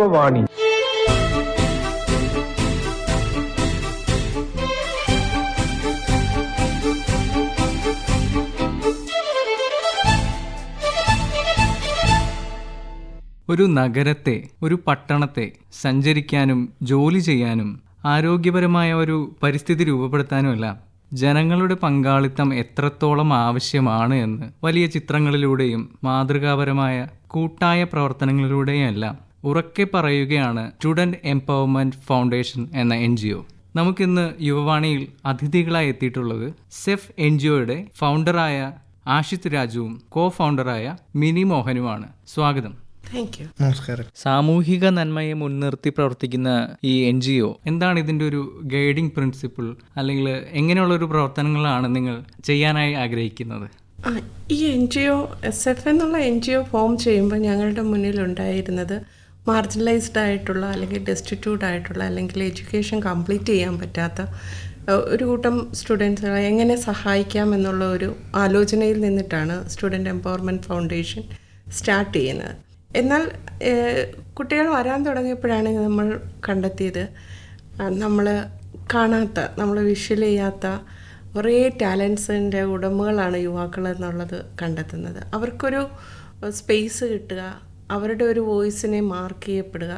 യുവവാണി ഒരു നഗരത്തെ ഒരു പട്ടണത്തെ സഞ്ചരിക്കാനും ജോലി ചെയ്യാനും ആരോഗ്യപരമായ ഒരു പരിസ്ഥിതി രൂപപ്പെടുത്താനുമല്ല. ജനങ്ങളുടെ പങ്കാളിത്തം എത്രത്തോളം ആവശ്യമാണ് എന്ന് വലിയ ചിത്രങ്ങളിലൂടെയും മാതൃകാപരമായ കൂട്ടായ പ്രവർത്തനങ്ങളിലൂടെയും എല്ലാം ഉറക്കെ പറയുകയാണ് സ്റ്റുഡന്റ് എംപവർമെന്റ് ഫൗണ്ടേഷൻ എന്ന എൻ ജി ഒ നമുക്കിന്ന് യുവവാണിയിൽ അതിഥികളായി എത്തിയിട്ടുള്ളത് സെഫ് എൻ ജി ഒയുടെ ഫൗണ്ടറായ ആഷിത് രാജുവും കോ ഫൗണ്ടറായ മിനി മോഹനുമാണ്. സ്വാഗതം. നമസ്കാരം. സാമൂഹിക നന്മയെ മുൻനിർത്തി പ്രവർത്തിക്കുന്ന ഈ എൻ ജി ഒ എന്താണ് ഇതിന്റെ ഒരു ഗൈഡിംഗ് പ്രിൻസിപ്പിൾ? അല്ലെങ്കിൽ എങ്ങനെയുള്ള ഒരു പ്രവർത്തനങ്ങളാണ് നിങ്ങൾ ചെയ്യാനായി ആഗ്രഹിക്കുന്നത്? ഈ N G O S F എന്നുള്ള എൻ ജി ഒ ഫോം ചെയ്യുമ്പോൾ ഞങ്ങളുടെ മുന്നിലുണ്ടായിരുന്നത് മാർജിനലൈസ്ഡ് ആയിട്ടുള്ള അല്ലെങ്കിൽ ഡെസ്റ്റിറ്റ്യൂട്ട് ആയിട്ടുള്ള അല്ലെങ്കിൽ എഡ്യൂക്കേഷൻ കംപ്ലീറ്റ് ചെയ്യാൻ പറ്റാത്ത ഒരു കൂട്ടം സ്റ്റുഡൻസുകളെ എങ്ങനെ സഹായിക്കാം എന്നുള്ള ഒരു ആലോചനയിൽ നിന്നിട്ടാണ് സ്റ്റുഡന്റ് എംപവർമെന്റ് ഫൗണ്ടേഷൻ സ്റ്റാർട്ട് ചെയ്യുന്നത്. എന്നാൽ കുട്ടികൾ വരാൻ തുടങ്ങിയപ്പോഴാണ് നമ്മൾ കണ്ടെത്തിയത് നമ്മൾ കാണാത്ത നമ്മൾ വിഷ്വൽ ചെയ്യാത്ത കുറേ ടാലൻസിന്റെ ഉടമകളാണ് യുവാക്കൾ എന്നുള്ളത് കണ്ടെത്തുന്നത്. അവർക്കൊരു സ്പേസ് കിട്ടുക അവരുടെ ഒരു വോയിസിനെ മാർക്ക് ചെയ്യപ്പെടുക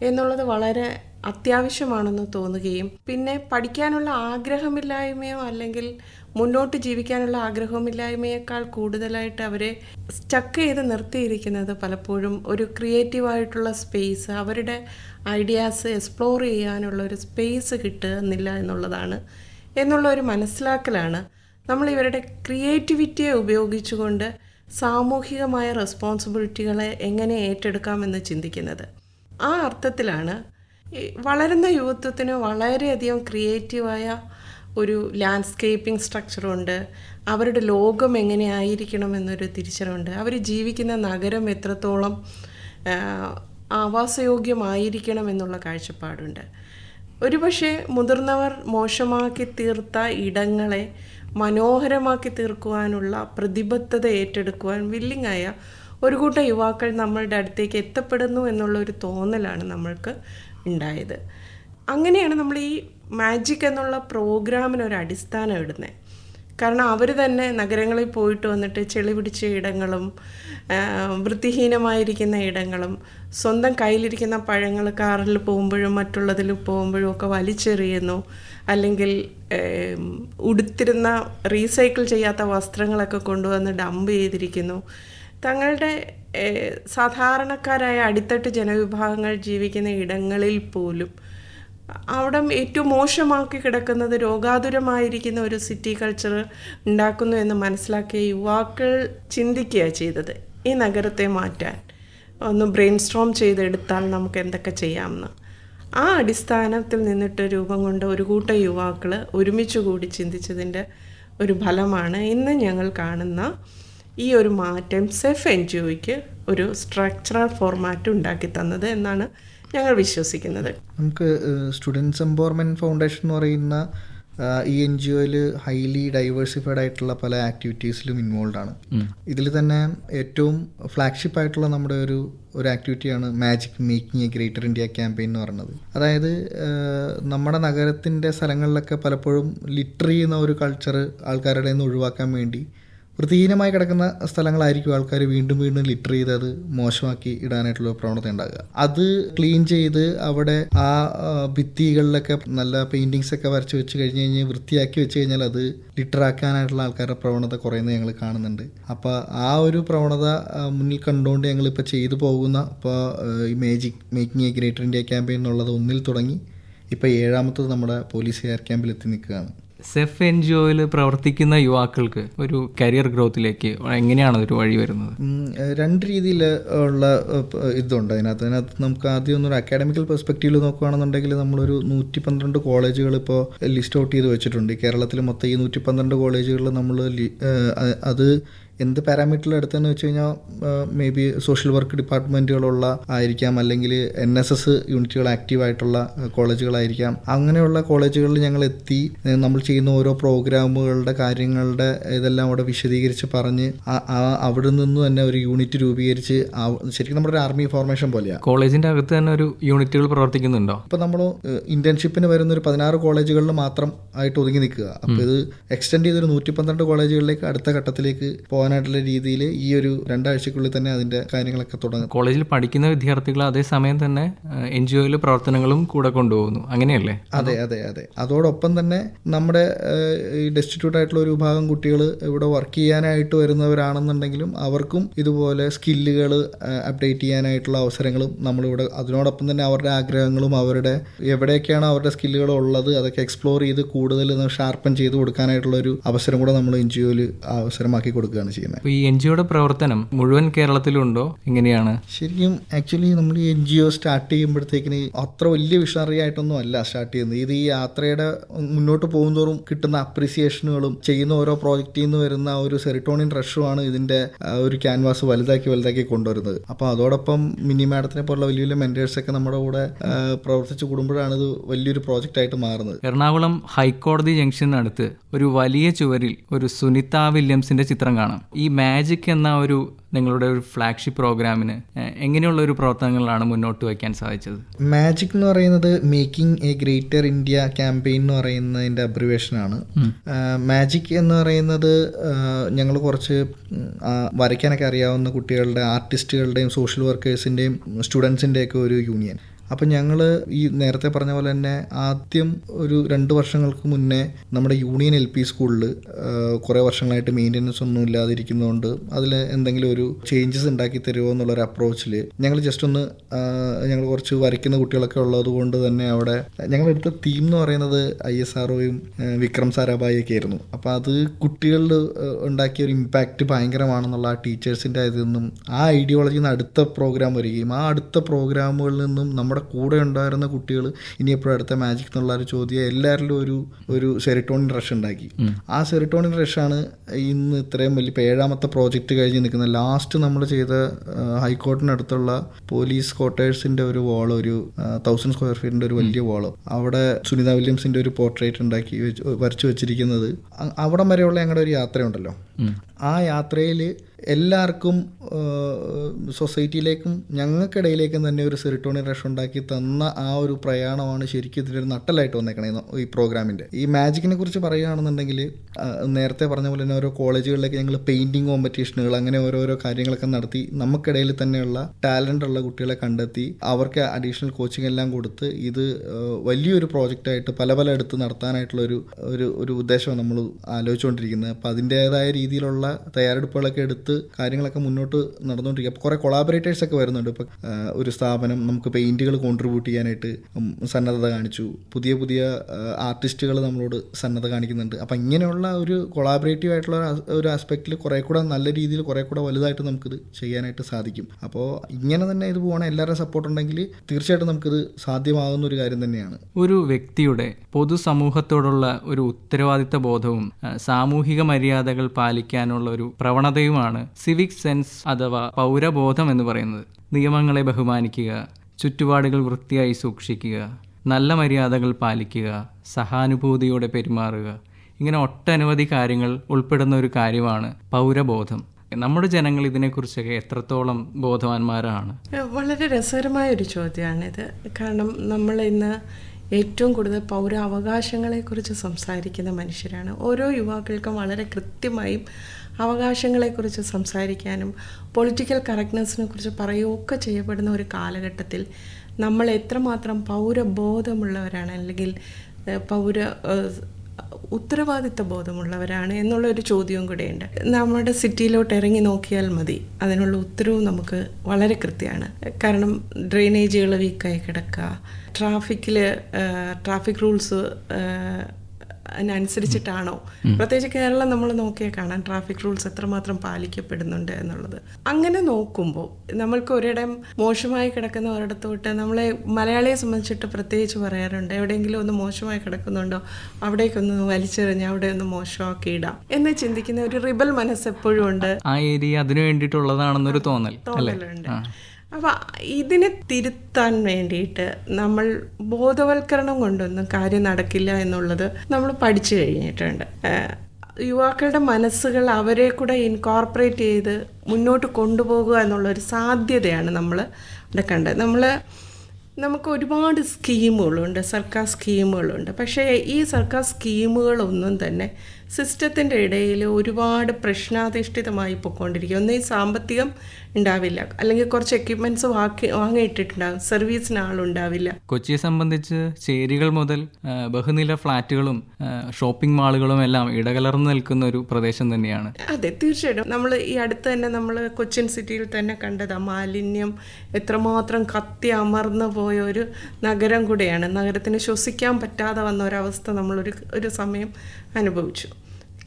എന്നുള്ളത് വളരെ അത്യാവശ്യമാണെന്ന് തോന്നുകയും പിന്നെ പഠിക്കാനുള്ള ആഗ്രഹമില്ലായ്മയോ അല്ലെങ്കിൽ മുന്നോട്ട് ജീവിക്കാനുള്ള ആഗ്രഹമില്ലായ്മയേക്കാൾ കൂടുതലായിട്ട് അവരെ സ്റ്റക്ക് ചെയ്ത് നിർത്തിയിരിക്കുന്നത് പലപ്പോഴും ഒരു ക്രിയേറ്റീവായിട്ടുള്ള സ്പേസ് അവരുടെ ഐഡിയാസ് എക്സ്പ്ലോർ ചെയ്യാനുള്ള ഒരു സ്പേസ് കിട്ടുന്നില്ല എന്നുള്ളതാണ്. എന്നുള്ള ഒരു മനസ്സിലാക്കലാണ് നമ്മൾ ഇവരുടെ ക്രിയേറ്റിവിറ്റിയെ ഉപയോഗിച്ചുകൊണ്ട് സാമൂഹികമായ റെസ്പോൺസിബിലിറ്റികളെ എങ്ങനെ ഏറ്റെടുക്കാമെന്ന് ചിന്തിക്കുന്നത്? ആ അർത്ഥത്തിലാണ് വളരുന്ന യുവത്വത്തിന് വളരെയധികം ക്രിയേറ്റീവായ ഒരു ലാൻഡ്സ്കേപ്പിംഗ് സ്ട്രക്ചറുണ്ട് അവരുടെ ലോകം എങ്ങനെ ആയിരിക്കണം എന്നൊരു തിരിച്ചറിവുണ്ട്. അവർ ജീവിക്കുന്ന നഗരം എത്രത്തോളം ആവാസയോഗ്യമായിരിക്കണം എന്നുള്ള കാഴ്ചപ്പാടുണ്ട്. ഒരുപക്ഷെ മുതിർന്നവർ മോശമാക്കി തീർത്ത ഇടങ്ങളെ മനോഹരമാക്കി തീർക്കുവാനുള്ള പ്രതിബദ്ധത ഏറ്റെടുക്കുവാൻ വില്ലിങ്ങായ ഒരു കൂട്ടം യുവാക്കൾ നമ്മളുടെ അടുത്തേക്ക് എത്തപ്പെടുന്നു എന്നുള്ള ഒരു തോന്നലാണ് നമ്മൾക്ക് ഉണ്ടായത്. അങ്ങനെയാണ് നമ്മൾ ഈ മാജിക് എന്നുള്ള പ്രോഗ്രാമിന് ഒരു അടിസ്ഥാനം ഇടുന്നത് കാരണം അവർ തന്നെ നഗരങ്ങളിൽ പോയിട്ട് വന്നിട്ട് ചെളി പിടിച്ച ഇടങ്ങളും വൃത്തിഹീനമായിരിക്കുന്ന ഇടങ്ങളും സ്വന്തം കയ്യിലിരിക്കുന്ന പഴങ്ങൾ കാറിൽ പോകുമ്പോഴും മറ്റുള്ളതിൽ പോകുമ്പോഴും ഒക്കെ വലിച്ചെറിയുന്നു. അല്ലെങ്കിൽ ഉടുത്തിരുന്ന റീസൈക്കിൾ ചെയ്യാത്ത വസ്ത്രങ്ങളൊക്കെ കൊണ്ടുവന്ന് ഡംപ് ചെയ്തിരിക്കുന്നു. തങ്ങളുടെ സാധാരണക്കാരായ അടിത്തട്ട് ജനവിഭാഗങ്ങൾ ജീവിക്കുന്ന ഇടങ്ങളിൽ പോലും അവിടെ ഏറ്റവും മോശമാക്കി കിടക്കുന്നത് രോഗാതുരമായിരിക്കുന്ന ഒരു സിറ്റി കൾച്ചർ ഉണ്ടാക്കുന്നു എന്ന് മനസ്സിലാക്കിയ യുവാക്കൾ ചിന്തിക്കുകയാണ് ചെയ്തത്. ഈ നഗരത്തെ മാറ്റാൻ. ഒന്ന് ബ്രെയിൻ സ്ട്രോം ചെയ്തെടുത്താൽ നമുക്ക് എന്തൊക്കെ ചെയ്യാമെന്ന്. ആ അടിസ്ഥാനത്തിൽ നിന്നിട്ട് രൂപം കൊണ്ട് ഒരു കൂട്ടം യുവാക്കൾ ഒരുമിച്ച് കൂടി ചിന്തിച്ചതിന്റെ ഒരു ഫലമാണ് ഇന്ന് ഞങ്ങൾ കാണുന്ന ഈ ഒരു മാറ്റം സെഫ് എൻ ജി ഒക്ക് ഒരു സ്ട്രക്ചറൽ ഫോർമാറ്റ് ഉണ്ടാക്കി തന്നത് എന്നാണ് ഞങ്ങൾ വിശ്വസിക്കുന്നത്. നമുക്ക് സ്റ്റുഡൻസ് എംപവർമെന്റ് ഫൗണ്ടേഷൻ എന്ന് പറയുന്ന ഈ എൻ ജി ഒയിൽ ഹൈലി ഡൈവേഴ്സിഫൈഡ് ആയിട്ടുള്ള പല ആക്ടിവിറ്റീസിലും ഇൻവോൾവ് ആണ്. ഇതിൽ തന്നെ ഏറ്റവും ഫ്ലാഗ്ഷിപ്പ് ആയിട്ടുള്ള നമ്മുടെ ഒരു ഒരു ആക്ടിവിറ്റിയാണ് magic making a greater India campaign എന്ന് പറയുന്നത്. അതായത് നമ്മുടെ നഗരത്തിന്റെ സ്ഥലങ്ങളിലൊക്കെ പലപ്പോഴും ലിറ്റർ ചെയ്യുന്ന ഒരു കൾച്ചർ ആൾക്കാരുടെ നിന്ന് ഒഴിവാക്കാൻ വേണ്ടി വൃത്തിഹീനമായി കിടക്കുന്ന സ്ഥലങ്ങളായിരിക്കും ആൾക്കാർ വീണ്ടും വീണ്ടും ലിറ്റർ ചെയ്ത് അത് മോശമാക്കി ഇടാനായിട്ടുള്ള പ്രവണത ഉണ്ടാകുക. അത് ക്ലീൻ ചെയ്ത് അവിടെ ആ ഭിത്തികളിലൊക്കെ നല്ല പെയിന്റിങ്സ് ഒക്കെ വരച്ച് വെച്ച് കഴിഞ്ഞ് കഴിഞ്ഞ് വൃത്തിയാക്കി വെച്ച് കഴിഞ്ഞാൽ അത് ലിറ്റർ ആക്കാനായിട്ടുള്ള ആൾക്കാരുടെ പ്രവണത കുറയുന്നത് ഞങ്ങൾ കാണുന്നുണ്ട്. അപ്പോൾ ആ ഒരു പ്രവണത മുന്നിൽ കണ്ടുകൊണ്ട് ഞങ്ങൾ ഇപ്പോൾ ചെയ്തു പോകുന്ന ഇപ്പോൾ ഈ magic making a greater India campaign എന്നുള്ളത് ഒന്നിൽ തുടങ്ങി ഇപ്പോൾ ഏഴാമത്തത് നമ്മുടെ പോലീസ് എയർ ക്യാമ്പിൽ എത്തി നിൽക്കുകയാണ്. സെഫ് എൻ ജി ഒയിൽ പ്രവർത്തിക്കുന്ന യുവാക്കൾക്ക് ഒരു കരിയർ ഗ്രോത്തിലേക്ക് എങ്ങനെയാണ് ഒരു വഴി വരുന്നത്? രണ്ട് രീതിയിൽ ഉള്ള ഇതുണ്ട് അതിനകത്ത്. അതിനകത്ത് നമുക്ക് ആദ്യം ഒന്നൊരു അക്കാഡമിക്കൽ പെർസ്പെക്റ്റീവിൽ നോക്കുകയാണെന്നുണ്ടെങ്കിൽ നമ്മളൊരു നൂറ്റി പന്ത്രണ്ട് കോളേജുകൾ ഇപ്പോൾ ലിസ്റ്റ് ഔട്ട് ചെയ്ത് വെച്ചിട്ടുണ്ട്. കേരളത്തിൽ മൊത്തം ഈ നൂറ്റി പന്ത്രണ്ട് കോളേജുകളിൽ നമ്മൾ അത് എന്ത് പാരാമീറ്ററിൽ എടുത്തതെന്ന് വെച്ച് കഴിഞ്ഞാൽ മേ ബി സോഷ്യൽ വർക്ക് ഡിപ്പാർട്ട്മെന്റുകളുള്ള ആയിരിക്കാം അല്ലെങ്കിൽ എൻ എസ് എസ് യൂണിറ്റുകൾ ആക്റ്റീവ് ആയിട്ടുള്ള കോളേജുകളായിരിക്കാം അങ്ങനെയുള്ള കോളേജുകളിൽ ഞങ്ങൾ എത്തി നമ്മൾ ചെയ്യുന്ന ഓരോ പ്രോഗ്രാമുകളുടെ കാര്യങ്ങളുടെ ഇതെല്ലാം അവിടെ വിശദീകരിച്ച് പറഞ്ഞ് അവിടെ നിന്ന് തന്നെ ഒരു യൂണിറ്റ് രൂപീകരിച്ച് ശരിക്കും നമ്മുടെ ഒരു ആർമി ഫോർമേഷൻ പോലെയാണ് കോളേജിന്റെ അകത്ത് തന്നെ ഒരു യൂണിറ്റുകൾ പ്രവർത്തിക്കുന്നുണ്ടോ? ഇപ്പൊ നമ്മൾ ഇന്റേൺഷിപ്പിന് വരുന്ന ഒരു പതിനാറ് കോളേജുകളിൽ മാത്രം ആയിട്ട് ഒതുങ്ങി നിൽക്കുക. അപ്പോൾ ഇത് എക്സ്റ്റെൻഡ് ചെയ്തൊരു നൂറ്റി പന്ത്രണ്ട് കോളേജുകളിലേക്ക് അടുത്ത ഘട്ടത്തിലേക്ക് പോകാനായിട്ടുള്ള രീതിയിൽ ഈ ഒരു രണ്ടാഴ്ചക്കുള്ളിൽ തന്നെ അതിന്റെ കാര്യങ്ങളൊക്കെ തുടങ്ങും. കോളേജിൽ പഠിക്കുന്ന വിദ്യാർത്ഥികൾ അതേസമയം തന്നെ എൻ ജി ഒയിലെ പ്രവർത്തനങ്ങളും കൂടെ കൊണ്ടുപോകുന്നു. അങ്ങനെയല്ലേ? അതെ അതെ അതെ. അതോടൊപ്പം തന്നെ നമ്മുടെ ഈ ഡെസ്റ്റിറ്റ്യൂട്ട് ആയിട്ടുള്ള ഒരു വിഭാഗം കുട്ടികൾ ഇവിടെ വർക്ക് ചെയ്യാനായിട്ട് വരുന്നവരാണെന്നുണ്ടെങ്കിലും അവർക്കും ഇതുപോലെ സ്കില്ലുകൾ അപ്ഡേറ്റ് ചെയ്യാനായിട്ടുള്ള അവസരങ്ങളും നമ്മളിവിടെ അതിനോടൊപ്പം തന്നെ അവരുടെ ആഗ്രഹങ്ങളും അവരുടെ എവിടെയൊക്കെയാണ് അവരുടെ സ്കില്ലുകൾ ഉള്ളത് അതൊക്കെ എക്സ്പ്ലോർ ചെയ്ത് കൂടുതൽ ഷാർപ്പൻ ചെയ്ത് കൊടുക്കാനായിട്ടുള്ള ഒരു അവസരം കൂടെ നമ്മൾ എൻ ജി ഒയിൽ അവസരമാക്കി കൊടുക്കുകയാണ് ചെയ്യുന്നത്. ഈ എൻ ജി ഒയുടെ പ്രവർത്തനം മുഴുവൻ കേരളത്തിലുണ്ടോ എങ്ങനെയാണ്? ശരിക്കും ആക്ച്വലി നമ്മൾ ഈ എൻ ജി ഒ സ്റ്റാർട്ട് ചെയ്യുമ്പോഴത്തേക്കിന് അത്ര വലിയ വിഷണറി ആയിട്ടൊന്നും അല്ല സ്റ്റാർട്ട് ചെയ്യുന്നത്. ഇത് ഈ യാത്രയുടെ മുന്നോട്ട് പോകുന്തോറും കിട്ടുന്ന അപ്രീസിയേഷനുകളും ചെയ്യുന്ന ഓരോ പ്രോജക്റ്റിൽ നിന്ന് വരുന്ന ഒരു സെറിട്ടോണിൻ റഷുമാണ് ഇതിന്റെ ഒരു ക്യാൻവാസ് വലുതാക്കി വലുതാക്കി കൊണ്ടുവരുന്നത്. അപ്പോൾ അതോടൊപ്പം മിനി മാഡത്തിനെ പോലുള്ള വലിയ വലിയ മെന്റേഴ്സ് ഒക്കെ നമ്മുടെ കൂടെ പ്രവർത്തിച്ചു കൂടുമ്പോഴാണ് ഇത് വലിയൊരു പ്രോജക്റ്റ് ആയിട്ട് മാറുന്നത്. എറണാകുളം ഹൈക്കോടതി ജംഗ്ഷനടുത്ത് ഒരു വലിയ ചുവരിൽ ഒരു സുനിത വില്യംസിന്റെ ചിത്രം കാണാം. ഈ മാജിക് എന്ന ഒരു നിങ്ങളുടെ ഒരു ഫ്ലാഗ്ഷിപ്പ് പ്രോഗ്രാമിന് എങ്ങനെയുള്ള ഒരു പ്രവർത്തനങ്ങളാണ് മുന്നോട്ട് വയ്ക്കാൻ സാധിച്ചത്? മാജിക് എന്ന് പറയുന്നത് making a greater India campaign എന്ന് പറയുന്നതിന്റെ അബ്രിവേഷനാണ് മാജിക് എന്ന് പറയുന്നത് ഞങ്ങൾ കുറച്ച് വരയ്ക്കാനൊക്കെ അറിയാവുന്ന കുട്ടികളുടെ ആർട്ടിസ്റ്റുകളുടെയും സോഷ്യൽ വർക്കേഴ്സിന്റെയും സ്റ്റുഡൻസിന്റെയൊക്കെ ഒരു യൂണിയൻ അപ്പം ഞങ്ങൾ ഈ നേരത്തെ പറഞ്ഞ പോലെ തന്നെ ആദ്യം ഒരു രണ്ട് വർഷങ്ങൾക്ക് മുന്നേ നമ്മുടെ യൂണിയൻ എൽ പി സ്കൂളിൽ കുറേ വർഷങ്ങളായിട്ട് മെയിന്റനൻസ് ഒന്നും ഇല്ലാതിരിക്കുന്നതുകൊണ്ട് അതിൽ എന്തെങ്കിലും ഒരു ചേഞ്ചസ് ഉണ്ടാക്കി തരുമോ എന്നുള്ളൊരു അപ്രോച്ചിൽ ഞങ്ങൾ ജസ്റ്റ് ഒന്ന് ഞങ്ങൾ കുറച്ച് വരയ്ക്കുന്ന കുട്ടികളൊക്കെ ഉള്ളത് കൊണ്ട് തന്നെ അവിടെ ഞങ്ങളെടുത്ത തീം എന്ന് പറയുന്നത് ഐ എസ് ആർഒയും വിക്രം സാരാഭായി ഒക്കെ ആയിരുന്നു. അപ്പോൾ അത് കുട്ടികളിൽ ഉണ്ടാക്കിയ ഒരു ഇമ്പാക്റ്റ് ഭയങ്കരമാണെന്നുള്ള ആ ടീച്ചേഴ്സിന്റെ ഇതിൽ നിന്നും ആ ഐഡിയോളജിയിൽ നിന്ന് അടുത്ത പ്രോഗ്രാം വരികയും ആ അടുത്ത പ്രോഗ്രാമുകളിൽ നിന്നും നമ്മുടെ കൂടെ ഉണ്ടായിരുന്ന കുട്ടികൾ ഇനി എപ്പോഴും അടുത്ത മാജിക് എന്നുള്ള ഒരു ചോദ്യം എല്ലാവരിലും ഒരു ഒരു സെറിട്ടോണിൻ റഷ് ഉണ്ടാക്കി. ആ സെറിട്ടോണിൻ റഷാണ് ഇന്ന് ഇത്രയും വലിയ ഇപ്പം ഏഴാമത്തെ പ്രോജക്റ്റ് കഴിഞ്ഞ് നിൽക്കുന്ന ലാസ്റ്റ് നമ്മൾ ചെയ്ത ഹൈക്കോർട്ടിനടുത്തുള്ള പോലീസ് ക്വാർട്ടേഴ്സിന്റെ ഒരു വാൾ ഒരു തൗസൻഡ് സ്ക്വയർ ഫീറ്റിന്റെ ഒരു വലിയ വാൾ അവിടെ സുനിത വില്യംസിന്റെ ഒരു പോർട്രേറ്റ് ഉണ്ടാക്കി വെച്ച് വരച്ചു വെച്ചിരിക്കുന്നത്. അവിടം വരെയുള്ള ഞങ്ങളുടെ ഒരു യാത്രയുണ്ടല്ലോ. ആ യാത്രയിൽ എല്ലാവർക്കും സൊസൈറ്റിയിലേക്കും ഞങ്ങൾക്കിടയിലേക്കും തന്നെ ഒരു സെറിട്ടോണിൻ റഷ് ഉണ്ടാക്കി തന്ന ആ ഒരു പ്രയാണമാണ് ശരിക്കും ഇതിലൊരു നട്ടലായിട്ട് വന്നേക്കണേ ഈ പ്രോഗ്രാമിന്റെ. ഈ മാജിക്കിനെ കുറിച്ച് പറയുകയാണെന്നുണ്ടെങ്കിൽ നേരത്തെ പറഞ്ഞ പോലെ തന്നെ ഓരോ കോളേജുകളിലേക്ക് ഞങ്ങൾ പെയിന്റിങ് കോമ്പറ്റീഷനുകൾ അങ്ങനെ ഓരോരോ കാര്യങ്ങളൊക്കെ നടത്തി നമുക്കിടയിൽ തന്നെയുള്ള ടാലന്റ് ഉള്ള കുട്ടികളെ കണ്ടെത്തി അവർക്ക് അഡീഷണൽ കോച്ചിങ് എല്ലാം കൊടുത്ത് ഇത് വലിയൊരു പ്രോജക്റ്റായിട്ട് പല പല എടുത്ത് നടത്താനായിട്ടുള്ള ഒരു ഒരു ഉദ്ദേശമാണ് നമ്മൾ ആലോചിച്ചുകൊണ്ടിരിക്കുന്നത്. അപ്പോൾ അതിന്റേതായ രീതിയിലുള്ള തയ്യാറെടുപ്പുകളൊക്കെ എടുത്ത് കാര്യങ്ങളൊക്കെ മുന്നോട്ട് നടന്നുകൊണ്ടിരിക്കുക. അപ്പോൾ കുറേ കൊളാബറേറ്റേഴ്സ് ഒക്കെ വരുന്നുണ്ട്. ഇപ്പോൾ ഒരു സ്ഥാപനം നമുക്ക് പെയിന്റുകൾ കോൺട്രിബ്യൂട്ട് ചെയ്യാനായിട്ട് സന്നദ്ധത കാണിച്ചു. പുതിയ പുതിയ ആർട്ടിസ്റ്റുകൾ നമ്മളോട് സന്നദ്ധ കാണിക്കുന്നുണ്ട്. അപ്പം ഇങ്ങനെയുള്ള ഒരു കൊളാബറേറ്റീവ് ആയിട്ടുള്ള ഒരു ആസ്പെക്റ്റിൽ കുറേ കൂടെ നല്ല രീതിയിൽ കുറേ കൂടെ വലുതായിട്ട് നമുക്കിത് ചെയ്യാനായിട്ട് സാധിക്കും. അപ്പോൾ ഇങ്ങനെ തന്നെ ഇത് പോകണം എല്ലാവരുടെയും സപ്പോർട്ട് ഉണ്ടെങ്കിൽ തീർച്ചയായിട്ടും നമുക്കിത് സാധ്യമാകുന്ന ഒരു കാര്യം തന്നെയാണ്. ഒരു വ്യക്തിയുടെ പൊതുസമൂഹത്തോടുള്ള ഒരു ഉത്തരവാദിത്ത ബോധവും സാമൂഹിക മര്യാദകൾ പാലിക്കാനുള്ള ഒരു പ്രവണതയുമാണ് സിവിക് സെൻസ് അഥവാ പൗരബോധം എന്ന് പറയുന്നത്. നിയമങ്ങളെ ബഹുമാനിക്കുക ചുറ്റുപാടുകൾ വൃത്തിയായി സൂക്ഷിക്കുക നല്ല മര്യാദകൾ പാലിക്കുക സഹാനുഭൂതിയോടെ പെരുമാറുക. ഇങ്ങനെ ഒട്ടനവധി കാര്യങ്ങൾ ഉൾപ്പെടുന്ന ഒരു കാര്യമാണ് പൗരബോധം. നമ്മുടെ ജനങ്ങൾ ഇതിനെക്കുറിച്ചൊക്കെ എത്രത്തോളം ബോധവാന്മാരാണ്? വളരെ രസകരമായ ഒരു ചോദ്യമാണിത്. കാരണം നമ്മൾ ഇന്ന് ഏറ്റവും കൂടുതൽ പൗരാവകാശങ്ങളെക്കുറിച്ച് സംസാരിക്കുന്ന മനുഷ്യരാണ്. ഓരോ യുവാക്കൾക്കും വളരെ കൃത്യമായും അവകാശങ്ങളെക്കുറിച്ച് സംസാരിക്കാനും പൊളിറ്റിക്കൽ കറക്റ്റ്നെസ്സിനെ കുറിച്ച് പറയുകയൊക്കെ ചെയ്യപ്പെടുന്ന ഒരു കാലഘട്ടത്തിൽ നമ്മൾ എത്രമാത്രം പൗരബോധമുള്ളവരാണ് അല്ലെങ്കിൽ പൗര ഉത്തരവാദിത്വ ബോധമുള്ളവരാണ് എന്നുള്ളൊരു ചോദ്യവും കൂടെയുണ്ട്. നമ്മുടെ സിറ്റിയിലോട്ട് ഇറങ്ങി നോക്കിയാൽ മതി. അതിനുള്ള ഉത്തരവും നമുക്ക് വളരെ കൃത്യമാണ്. കാരണം ഡ്രെയിനേജുകൾ വീക്കായി കിടക്കുക. ട്രാഫിക്കിൽ ട്രാഫിക് റൂൾസ് അനുസരിച്ചിട്ടാണോ പ്രത്യേകിച്ച് കേരളം നമ്മൾ നോക്കിയാൽ കാണാൻ ട്രാഫിക് റൂൾസ് എത്രമാത്രം പാലിക്കപ്പെടുന്നുണ്ട് എന്നുള്ളത്. അങ്ങനെ നോക്കുമ്പോൾ നമ്മൾക്ക് ഒരിടം മോശമായി കിടക്കുന്ന ഒരിടത്തോട്ട് നമ്മളെ മലയാളിയെ സംബന്ധിച്ചിട്ട് പ്രത്യേകിച്ച് പറയാറുണ്ട് എവിടെയെങ്കിലും ഒന്ന് മോശമായി കിടക്കുന്നുണ്ടോ അവിടേക്കൊന്ന് വലിച്ചെറിഞ്ഞ് അവിടെ ഒന്ന് മോശമാക്കി ഇടാം എന്ന് ചിന്തിക്കുന്ന ഒരു റിബൽ മനസ്സ് എപ്പോഴും ഉണ്ട്. ആ ഏരിയ അതിനു വേണ്ടിയിട്ടുള്ളതാണെന്നൊരു തോന്നൽ തോന്നലുണ്ട്. അപ്പൊ ഇതിനെ തിരുത്താൻ വേണ്ടിയിട്ട് നമ്മൾ ബോധവൽക്കരണം കൊണ്ടൊന്നും കാര്യം നടക്കില്ല എന്നുള്ളത് നമ്മൾ പഠിച്ചു കഴിഞ്ഞിട്ടുണ്ട്. യുവാക്കളുടെ മനസ്സുകൾ അവരെ കൂടെ ഇൻകോർപ്പറേറ്റ് ചെയ്ത് മുന്നോട്ട് കൊണ്ടുപോകുക എന്നുള്ളൊരു സാധ്യതയാണ് നമ്മൾ ഇവിടെ കണ്ടത്. നമ്മൾ നമുക്ക് ഒരുപാട് സ്കീമുകളുണ്ട് സർക്കാർ സ്കീമുകളുണ്ട്. പക്ഷേ ഈ സർക്കാർ സ്കീമുകളൊന്നും തന്നെ സിസ്റ്റത്തിന്റെ ഇടയിൽ ഒരുപാട് പ്രശ്നാധിഷ്ഠിതമായി പൊയ്ക്കൊണ്ടിരിക്കും. ഒന്നേ ഈ സാമ്പത്തികം ഉണ്ടാവില്ല. അല്ലെങ്കിൽ കുറച്ച് എക്യുപ്മെന്റ്സ് വാക്കി വാങ്ങിയിട്ടിട്ടുണ്ടാകും സർവീസിന് ആളുണ്ടാവില്ല. കൊച്ചിയെ സംബന്ധിച്ച് ചേരികൾ മുതൽ ബഹുനില ഫ്ലാറ്റുകളും ഷോപ്പിംഗ് മാളുകളും എല്ലാം ഇടകലർന്ന് നിൽക്കുന്ന ഒരു പ്രദേശം തന്നെയാണ്. അതെ തീർച്ചയായിട്ടും. നമ്മൾ ഈ അടുത്ത് തന്നെ നമ്മൾ കൊച്ചിൻ സിറ്റിയിൽ തന്നെ കണ്ടതാ മാലിന്യം എത്രമാത്രം കത്തി അമർന്നു പോയ ഒരു നഗരം കൂടെയാണ്. നഗരത്തിന് ശ്വസിക്കാൻ പറ്റാതെ വന്ന ഒരവസ്ഥ നമ്മളൊരു ഒരു സമയം അനുഭവിച്ചു.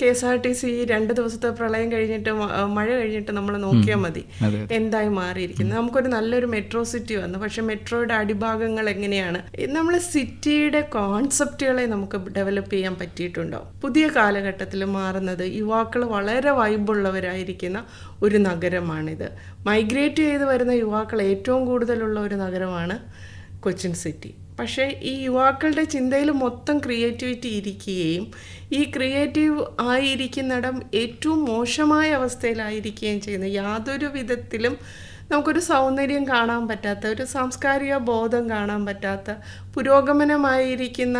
K S R T C രണ്ട് ദിവസത്തെ പ്രളയം കഴിഞ്ഞിട്ട് മഴ കഴിഞ്ഞിട്ട് നമ്മൾ നോക്കിയാൽ മതി. എന്തായി മാറിയിരിക്കുന്നത്? നമുക്കൊരു നല്ലൊരു മെട്രോ സിറ്റി വന്നു. പക്ഷെ മെട്രോയുടെ അടിഭാഗങ്ങൾ എങ്ങനെയാണ്? നമ്മൾ സിറ്റിയുടെ കോൺസെപ്റ്റുകളെ നമുക്ക് ഡെവലപ്പ് ചെയ്യാൻ പറ്റിയിട്ടുണ്ടോ? പുതിയ കാലഘട്ടത്തിൽ മാറുന്നത് യുവാക്കൾ വളരെ വൈബുള്ളവരായിരിക്കുന്ന ഒരു നഗരമാണിത്. മൈഗ്രേറ്റ് ചെയ്ത് വരുന്ന യുവാക്കൾ ഏറ്റവും കൂടുതലുള്ള ഒരു നഗരമാണ് കൊച്ചിൻ സിറ്റി. പക്ഷേ ഈ യുവാക്കളുടെ ചിന്തയിൽ മൊത്തം ക്രിയേറ്റിവിറ്റി ഇരിക്കുകയും ഈ ക്രിയേറ്റീവ് ആയിരിക്കുന്നിടം ഏറ്റവും മോശമായ അവസ്ഥയിലായിരിക്കുകയും ചെയ്യുന്ന യാതൊരു വിധത്തിലും നമുക്കൊരു സൗന്ദര്യം കാണാൻ പറ്റാത്ത ഒരു സാംസ്കാരിക ബോധം കാണാൻ പറ്റാത്ത പുരോഗമനമായിരിക്കുന്ന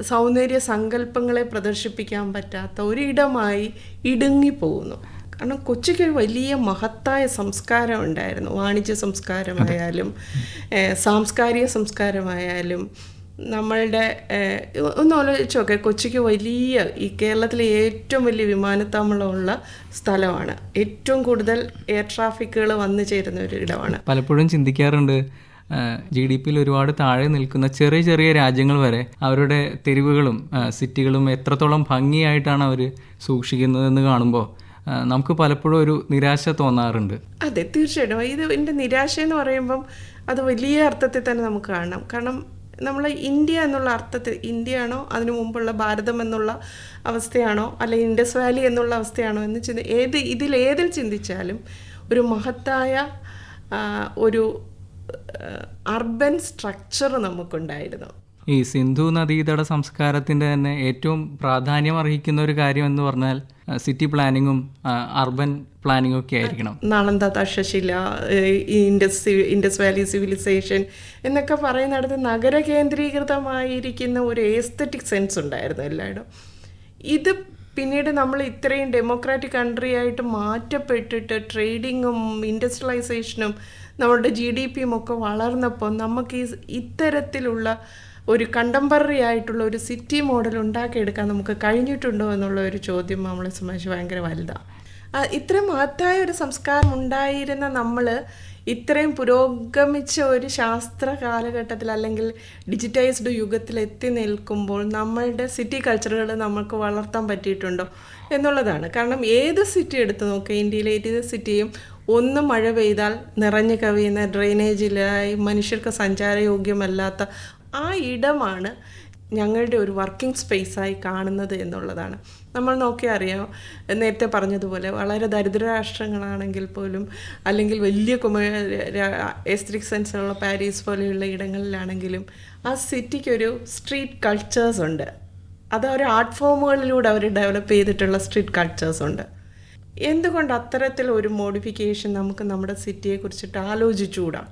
സൗന്ദര്യ സങ്കല്പങ്ങളെ പ്രദർശിപ്പിക്കാൻ പറ്റാത്ത ഒരിടമായി ഇടുങ്ങിപ്പോകുന്നു. കാരണം കൊച്ചിക്ക് ഒരു വലിയ മഹത്തായ സംസ്കാരം ഉണ്ടായിരുന്നു. വാണിജ്യ സംസ്കാരമായാലും സാംസ്കാരിക സംസ്കാരമായാലും നമ്മളുടെ ഒന്ന് ആലോചിച്ച് നോക്കെ. കൊച്ചിക്ക് വലിയ ഈ കേരളത്തിലെ ഏറ്റവും വലിയ വിമാനത്താവളമുള്ള സ്ഥലമാണ്. ഏറ്റവും കൂടുതൽ എയർ ട്രാഫിക്കുകൾ വന്നു ചേരുന്ന ഒരു ഇടമാണ്. പലപ്പോഴും ചിന്തിക്കാറുണ്ട് ജി ഡി പിയിൽ ഒരുപാട് താഴെ നിൽക്കുന്ന ചെറിയ ചെറിയ രാജ്യങ്ങൾ വരെ അവരുടെ തെരുവുകളും സിറ്റികളും എത്രത്തോളം ഭംഗിയായിട്ടാണ് അവർ സൂക്ഷിക്കുന്നതെന്ന് കാണുമ്പോൾ നമുക്ക് പലപ്പോഴും ഒരു നിരാശ തോന്നാറുണ്ട്. അതെ തീർച്ചയായിട്ടും. ഇത് എന്റെ നിരാശ എന്ന് പറയുമ്പം അത് വലിയ അർത്ഥത്തിൽ തന്നെ നമുക്ക് കാണാം. കാരണം നമ്മൾ ഇന്ത്യ എന്നുള്ള അർത്ഥത്തിൽ ഇന്ത്യ ആണോ അതിനു മുമ്പുള്ള ഭാരതം എന്നുള്ള അവസ്ഥയാണോ അല്ലെങ്കിൽ ഇൻഡസ് വാലി എന്നുള്ള അവസ്ഥയാണോ എന്ന് ചിന്തി ഏത് ഇതിൽ ഏതിൽ ചിന്തിച്ചാലും ഒരു മഹത്തായ ഒരു അർബൻ സ്ട്രക്ചർ നമുക്കുണ്ടായിരുന്നു. ഈ സിന്ധു നദീതട സംസ്കാരത്തിന്റെ തന്നെ ഏറ്റവും പ്രാധാന്യം അർഹിക്കുന്ന ഒരു കാര്യം എന്ന് പറഞ്ഞാൽ സിറ്റി പ്ലാനിങ്ങും അർബൻ പ്ലാനിങ്ങും ഒക്കെ ആയിരിക്കണം. Nalanda Takshashila Indus Indus valley civilisation എന്നൊക്കെ പറയുന്നിടത്ത് നഗര കേന്ദ്രീകൃതമായിരിക്കുന്ന ഒരു ഏസ്തറ്റിക് സെൻസ് ഉണ്ടായിരുന്നു എല്ലായിടും ഇത് പിന്നീട് നമ്മൾ ഇത്രയും ഡെമോക്രാറ്റിക് കൺട്രി ആയിട്ട് മാറ്റപ്പെട്ടിട്ട് ട്രേഡിങ്ങും ഇൻഡസ്ട്രിയലൈസേഷനും നമ്മളുടെ ജി ഡി പിയും ഒക്കെ വളർന്നപ്പോൾ നമുക്ക് ഈ ഇത്തരത്തിലുള്ള ഒരു കണ്ടംപററി ആയിട്ടുള്ള ഒരു സിറ്റി മോഡൽ ഉണ്ടാക്കിയെടുക്കാൻ നമുക്ക് കഴിഞ്ഞിട്ടുണ്ടോ എന്നുള്ള ഒരു ചോദ്യം നമ്മളെ സംബന്ധിച്ച് ഭയങ്കര വലുതാണ് ഇത്രയും മഹത്തായ ഒരു സംസ്കാരം ഉണ്ടായിരുന്ന നമ്മൾ ഇത്രയും പുരോഗമിച്ച ഒരു ശാസ്ത്ര കാലഘട്ടത്തിൽ അല്ലെങ്കിൽ ഡിജിറ്റൈസ്ഡ് യുഗത്തിൽ എത്തി നിൽക്കുമ്പോൾ നമ്മളുടെ സിറ്റി കൾച്ചറുകൾ നമുക്ക് വളർത്താൻ പറ്റിയിട്ടുണ്ടോ എന്നുള്ളതാണ്. കാരണം ഏത് സിറ്റി എടുത്ത് നോക്കുക ഇന്ത്യയിലെ ഏത് സിറ്റിയും ഒന്ന് മഴ പെയ്താൽ നിറഞ്ഞു കവിയുന്ന ഡ്രെയിനേജിലായി മനുഷ്യർക്ക് സഞ്ചാരയോഗ്യമല്ലാത്ത ആ ഇടമാണ് ഞങ്ങളുടെ ഒരു വർക്കിംഗ് സ്പേസായി കാണുന്നത് എന്നുള്ളതാണ്. നമ്മൾ നോക്കിയാൽ അറിയാം നേരത്തെ പറഞ്ഞതുപോലെ വളരെ ദരിദ്ര രാഷ്ട്രങ്ങളാണെങ്കിൽ പോലും അല്ലെങ്കിൽ വലിയ കുമ എസ്ത്രിക് സെൻസുള്ള പാരീസ് പോലെയുള്ള ഇടങ്ങളിലാണെങ്കിലും ആ സിറ്റിക്കൊരു സ്ട്രീറ്റ് കൾച്ചേഴ്സ് ഉണ്ട്. അത് ഒരു ആർട്ട് ഫോമുകളിലൂടെ അവർ ഡെവലപ്പ് ചെയ്തിട്ടുള്ള സ്ട്രീറ്റ് കൾച്ചേഴ്സ് ഉണ്ട്. എന്തുകൊണ്ട് അത്തരത്തിൽ ഒരു മോഡിഫിക്കേഷൻ നമുക്ക് നമ്മുടെ സിറ്റിയെ കുറിച്ചിട്ട് ആലോചിച്ചുകൂടാ?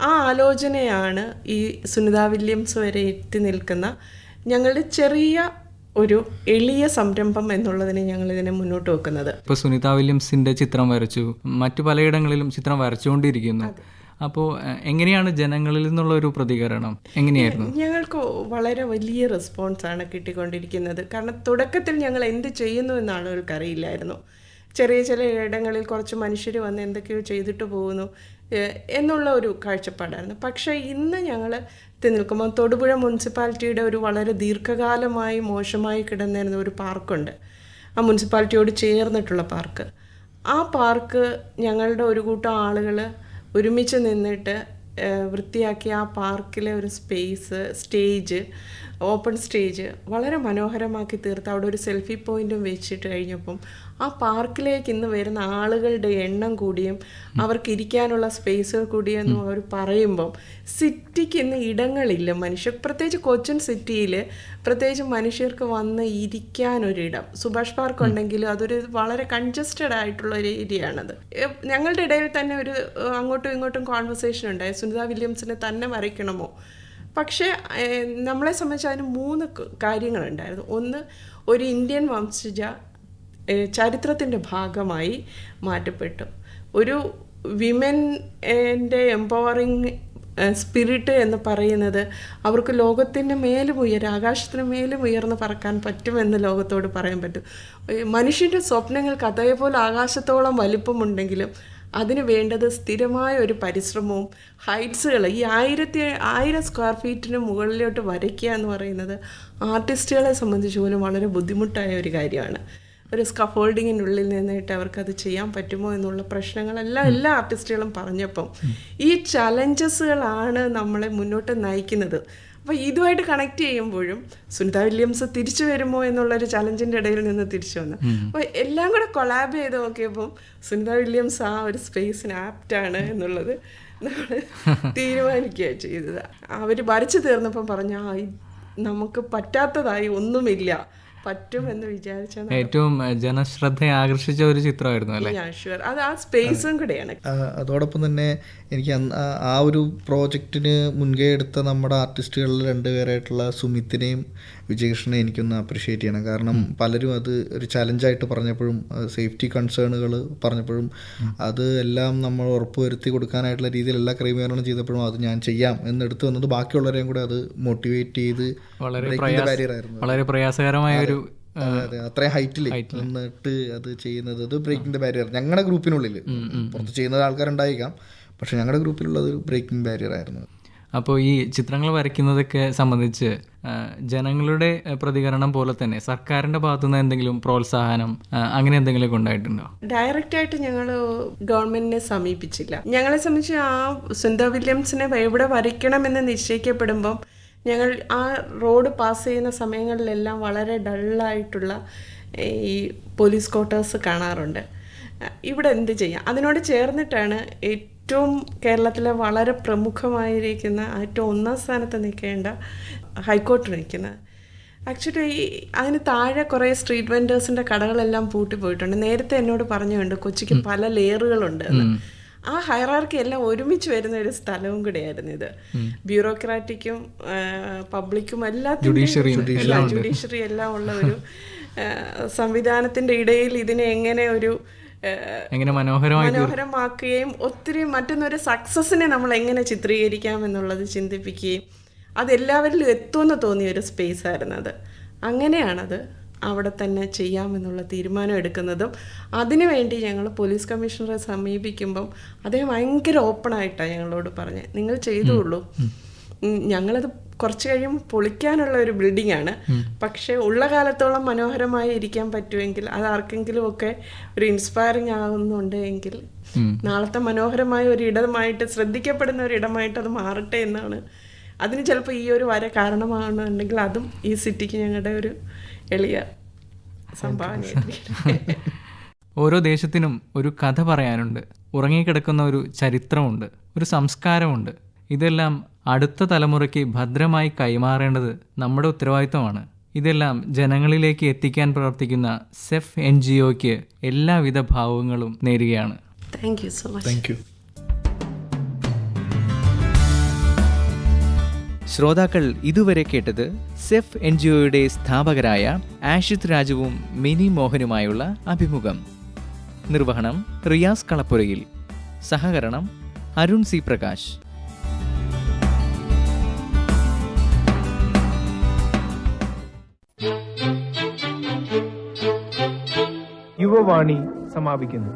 ആ ആലോചനയാണ് ഈ സുനിത വില്യംസ് വരെ എത്തി നിൽക്കുന്ന ഞങ്ങളുടെ ചെറിയ ഒരു എളിയ സംരംഭം എന്നുള്ളതിനെ ഞങ്ങൾ ഇതിനെ മുന്നോട്ട് വെക്കുന്നത്. ഇപ്പോൾ സുനിത വില്യംസിന്റെ ചിത്രം വരച്ചു. മറ്റു പലയിടങ്ങളിലും ചിത്രം വരച്ചുകൊണ്ടിരിക്കുന്നു. അപ്പോൾ എങ്ങനെയാണ് ജനങ്ങളിൽ നിന്നുള്ള ഒരു പ്രതികരണം? എങ്ങനെയായിരുന്നു? ഞങ്ങൾക്ക് വളരെ വലിയ റെസ്പോൺസ് ആണ് കിട്ടിക്കൊണ്ടിരിക്കുന്നത്. കാരണം തുടക്കത്തിൽ ഞങ്ങൾ എന്ത് ചെയ്യുന്നു എന്ന് ആളുകൾക്ക് അറിയില്ലായിരുന്നു ചെറിയ ചില ഇടങ്ങളിൽ കുറച്ച് മനുഷ്യർ വന്ന് എന്തൊക്കെയോ ചെയ്തിട്ട് പോകുന്നു. എന്നുള്ള ഒരു കാഴ്ചപ്പാടായിരുന്നു. പക്ഷേ ഇന്ന് ഞങ്ങൾ നിൽക്കുമ്പോൾ തൊടുപുഴ മുനിസിപ്പാലിറ്റിയുടെ ഒരു വളരെ ദീർഘകാലമായി മോശമായി കിടന്നിരുന്ന ഒരു പാർക്കുണ്ട്. ആ മുനിസിപ്പാലിറ്റിയോട് ചേർന്നിട്ടുള്ള പാർക്ക്. ആ പാർക്ക് ഞങ്ങളുടെ ഒരു കൂട്ടം ആളുകൾ ഒരുമിച്ച് നിന്നിട്ട് വൃത്തിയാക്കി ആ പാർക്കിലെ ഒരു സ്പേസ് സ്റ്റേജ് ഓപ്പൺ സ്റ്റേജ് വളരെ മനോഹരമാക്കി തീർത്ത്. അവിടെ ഒരു സെൽഫി പോയിന്റും വെച്ചിട്ട് കഴിഞ്ഞപ്പം ആ പാർക്കിലേക്ക് ഇന്ന് വരുന്ന ആളുകളുടെ എണ്ണം കൂടിയും അവർക്ക് ഇരിക്കാനുള്ള സ്പേസുകൾ കൂടിയെന്നും അവർ പറയുമ്പം സിറ്റിക്ക് ഇന്ന് ഇടങ്ങളില്ല മനുഷ്യർ പ്രത്യേകിച്ച് കൊച്ചിൻ സിറ്റിയിൽ പ്രത്യേകിച്ച് മനുഷ്യർക്ക് വന്ന് ഇരിക്കാനൊരിടം. സുഭാഷ് പാർക്ക് ഉണ്ടെങ്കിലും അതൊരു വളരെ കൺജസ്റ്റഡ് ആയിട്ടുള്ള ഒരു ഏരിയ ആണത് ഞങ്ങളുടെ ഇടയിൽ തന്നെ ഒരു അങ്ങോട്ടും ഇങ്ങോട്ടും കോൺവെർസേഷൻ ഉണ്ടായി. സുനിത വില്യംസിനെ തന്നെ വരയ്ക്കണമോ പക്ഷേ നമ്മളെ സംബന്ധിച്ച് അതിന് മൂന്ന് കാര്യങ്ങളുണ്ടായിരുന്നു. ഒന്ന് ഒരു ഇന്ത്യൻ വംശജ ചരിത്രത്തിന്റെ ഭാഗമായി മാറ്റപ്പെട്ടു. ഒരു വിമൻ എന്റെ എംപവറിങ് സ്പിരിറ്റ് എന്ന് പറയുന്നത് അവർക്ക് ലോകത്തിന്റെ മേലും ഉയരും ആകാശത്തിന് മേലും ഉയർന്ന് പറക്കാൻ പറ്റുമെന്ന് ലോകത്തോട് പറയാൻ പറ്റും. മനുഷ്യന്റെ സ്വപ്നങ്ങൾക്ക് അതേപോലെ ആകാശത്തോളം വലിപ്പമുണ്ടെങ്കിലും അതിന് വേണ്ടത് സ്ഥിരമായ ഒരു പരിശ്രമവും ഹൈറ്റ്സുകൾ ഈ ആയിരത്തി ആയിരം സ്ക്വയർ ഫീറ്റിന് മുകളിലോട്ട് വരയ്ക്കുക എന്ന് പറയുന്നത് ആർട്ടിസ്റ്റുകളെ സംബന്ധിച്ച് പോലും വളരെ ബുദ്ധിമുട്ടായ ഒരു കാര്യമാണ്. ഒരു സ്കഫോൾഡിങ്ങിനുള്ളിൽ നിന്നിട്ട് അവർക്കത് ചെയ്യാൻ പറ്റുമോ എന്നുള്ള പ്രശ്നങ്ങളെല്ലാം എല്ലാ ആർട്ടിസ്റ്റുകളും പറഞ്ഞപ്പം ഈ ചലഞ്ചസുകളാണ് നമ്മളെ മുന്നോട്ട് നയിക്കുന്നത്. അപ്പോൾ ഇതുമായിട്ട് കണക്ട് ചെയ്യുമ്പോഴും സുനിത വില്യംസ് തിരിച്ചു വരുമോ എന്നുള്ളൊരു ചലഞ്ചിന്റെ ഇടയിൽ നിന്ന് തിരിച്ചു വന്നു. അപ്പോൾ എല്ലാം കൂടെ കൊളാബ് ചെയ്ത് നോക്കിയപ്പം സുനിത വില്യംസ് ആ ഒരു സ്പേസിന് ആപ്റ്റാണ് എന്നുള്ളത് നമ്മൾ തീരുമാനിക്കുക ചെയ്തത്. അവർ വരച്ചു തീർന്നപ്പം പറഞ്ഞു ആ നമുക്ക് പറ്റാത്തതായി ഒന്നുമില്ല. പറ്റുമെന്ന് വിചാരിച്ചാൽ ഏറ്റവും ജനശ്രദ്ധ ആകർഷിച്ച ഒരു ചിത്രമായിരുന്നു അല്ലേ? ഷുവർ അത് ആ സ്പേസും കൂടെയാണ് അതോടൊപ്പം തന്നെ എനിക്ക് ആ- ആ ഒരു പ്രോജക്റ്റിന് മുൻകൈ എടുത്ത നമ്മുടെ ആർട്ടിസ്റ്റുകളിൽ രണ്ടുപേരായിട്ടുള്ള സുമിത്തിനെയും വിജയകൃഷ്ണനെയും എനിക്കൊന്ന് അപ്രിഷ്യേറ്റ് ചെയ്യണം. കാരണം പലരും അത് ഒരു ചലഞ്ചായിട്ട് പറഞ്ഞപ്പോഴും സേഫ്റ്റി കൺസേണുകൾ പറഞ്ഞപ്പോഴും അത് എല്ലാം നമ്മൾ ഉറപ്പുവരുത്തി കൊടുക്കാനായിട്ടുള്ള രീതിയിൽ എല്ലാ ക്രമീകരണം ചെയ്തപ്പോഴും അത് ഞാൻ ചെയ്യാം എന്നെടുത്ത് വന്നത് ബാക്കിയുള്ളവരെയും കൂടെ അത് മോട്ടിവേറ്റ് ചെയ്ത് വളരെ പ്രയാസകരമായ ഒരു അതെ അതെ. അത്രയും ഹൈറ്റിൽ നിന്നിട്ട് അത് ചെയ്യുന്നത് അത് ബ്രേക്കിംഗ് ദ ബാരിയർ ഞങ്ങളുടെ ഗ്രൂപ്പിനുള്ളിൽ പുറത്ത് ചെയ്യുന്ന ആൾക്കാരുണ്ടായിരിക്കാം പക്ഷെ ഞങ്ങളുടെ ഗ്രൂപ്പിലുള്ളത് ബ്രേക്കിംഗ് ബാരിയർ ആയിരുന്നു. അപ്പോൾ ഈ ചിത്രങ്ങൾ വരയ്ക്കുന്നതൊക്കെ സംബന്ധിച്ച് ജനങ്ങളുടെ പ്രതികരണം പോലെ തന്നെ സർക്കാരിന്റെ ഭാഗത്തുനിന്ന് എന്തെങ്കിലും പ്രോത്സാഹനം അങ്ങനെ എന്തെങ്കിലും ഉണ്ടായിട്ടുണ്ടോ? ഡയറക്റ്റ് ആയിട്ട് ഞങ്ങൾ ഗവൺമെന്റിനെ സമീപിച്ചില്ല. ഞങ്ങളെ സംബന്ധിച്ച് ആ സുന്ദർ വില്യംസിനെ എവിടെ വരയ്ക്കണമെന്ന് നിശ്ചയിക്കപ്പെടുമ്പം ഞങ്ങൾ ആ റോഡ് പാസ് ചെയ്യുന്ന സമയങ്ങളിലെല്ലാം വളരെ ഡള്ളായിട്ടുള്ള ഈ പോലീസ് ക്വാർട്ടേഴ്സ് കാണാറുണ്ട്. ഇവിടെ എന്ത് ചെയ്യാം? അതിനോട് ചേർന്നിട്ടാണ് ഏറ്റവും കേരളത്തിലെ വളരെ പ്രമുഖമായിരിക്കുന്ന ഏറ്റവും ഒന്നാം സ്ഥാനത്ത് നിൽക്കേണ്ട ഹൈക്കോർട്ട് നിൽക്കുന്നത് ആക്ച്വലി ഈ അതിന് താഴെ കുറേ സ്ട്രീറ്റ് വെൻഡേഴ്സിന്റെ കടകളെല്ലാം പൂട്ടി പോയിട്ടുണ്ട്. നേരത്തെ എന്നോട് പറഞ്ഞുകൊണ്ട് കൊച്ചിക്ക് പല ലെയറുകളുണ്ട് ആ ഹൈറാർക്കി എല്ലാം ഒരുമിച്ച് വരുന്ന ഒരു സ്ഥലവും കൂടെയായിരുന്നു ഇത്. ബ്യൂറോക്രാറ്റിക്കും പബ്ലിക്കും ജുഡീഷ്യറിയും എല്ലാത്തിനും ജുഡീഷ്യറി എല്ലാം ഉള്ള ഒരു സംവിധാനത്തിന്റെ സംവിധാനത്തിന്റെ ഇടയിൽ ഇതിനെ എങ്ങനെ ഒരു എങ്ങനെ മനോഹരമാക്കുകയും ഒത്തിരി മറ്റൊന്നൊരു സക്സസിനെ നമ്മൾ എങ്ങനെ ചിത്രീകരിക്കാം എന്നുള്ളത് ചിന്തിപ്പിക്കുകയും അതെല്ലാവരിലും എത്തുമെന്ന് തോന്നിയ ഒരു സ്പേസ് ആയിരുന്നു അത് അങ്ങനെയാണത് അവിടെ തന്നെ ചെയ്യാമെന്നുള്ള തീരുമാനം എടുക്കുന്നതും അതിനുവേണ്ടി ഞങ്ങൾ പോലീസ് കമ്മീഷണറെ സമീപിക്കുമ്പം അദ്ദേഹം ഭയങ്കര ഓപ്പണായിട്ടാണ് ഞങ്ങളോട് പറഞ്ഞത്. നിങ്ങൾ ചെയ്തോളൂ ഞങ്ങളത് കുറച്ച് കഴിയും പൊളിക്കാനുള്ള ഒരു ബിൽഡിംഗ് ആണ്. പക്ഷേ ഉള്ള കാലത്തോളം മനോഹരമായി ഇരിക്കാൻ പറ്റുമെങ്കിൽ അത് ആർക്കെങ്കിലും ഒക്കെ ഒരു ഇൻസ്പയറിങ് ആകുന്നുണ്ട് എങ്കിൽ നാളത്തെ മനോഹരമായ ഒരു ഇടമായിട്ട് ശ്രദ്ധിക്കപ്പെടുന്ന ഒരു ഇടമായിട്ട് അത് മാറട്ടെ എന്നാണ്. അതിന് ചിലപ്പോൾ ഈ ഒരു വര കാരണമാണെന്നുണ്ടെങ്കിൽ അതും ഈ സിറ്റിക്ക് ഞങ്ങളുടെ ഒരു എളിയ സംഭാവന ഓരോ ദേശത്തിനും ഒരു കഥ പറയാനുണ്ട്. ഉറങ്ങിക്കിടക്കുന്ന ഒരു ചരിത്രമുണ്ട്. ഒരു സംസ്കാരമുണ്ട്. ഇതെല്ലാം അടുത്ത തലമുറയ്ക്ക് ഭദ്രമായി കൈമാറേണ്ടത് നമ്മുടെ ഉത്തരവാദിത്തമാണ് ഇതെല്ലാം ജനങ്ങളിലേക്ക് എത്തിക്കാൻ പ്രവർത്തിക്കുന്ന സെഫ് എൻ ജി ഒക്ക് എല്ലാവിധ ഭാവങ്ങളും നേരുകയാണ്. Thank you so much thank you ശ്രോതാക്കൾ ഇതുവരെ കേട്ടത് സെഫ് എൻ ജി ഒയുടെ സ്ഥാപകരായ ആഷിത് രാജുവും മിനി മോഹനുമായുള്ള അഭിമുഖം. നിർവഹണം റിയാസ് കളപ്പുരയിൽ. സഹകരണം അരുൺ സി പ്രകാശ്. യുവവാണി സമാപിക്കുന്നു.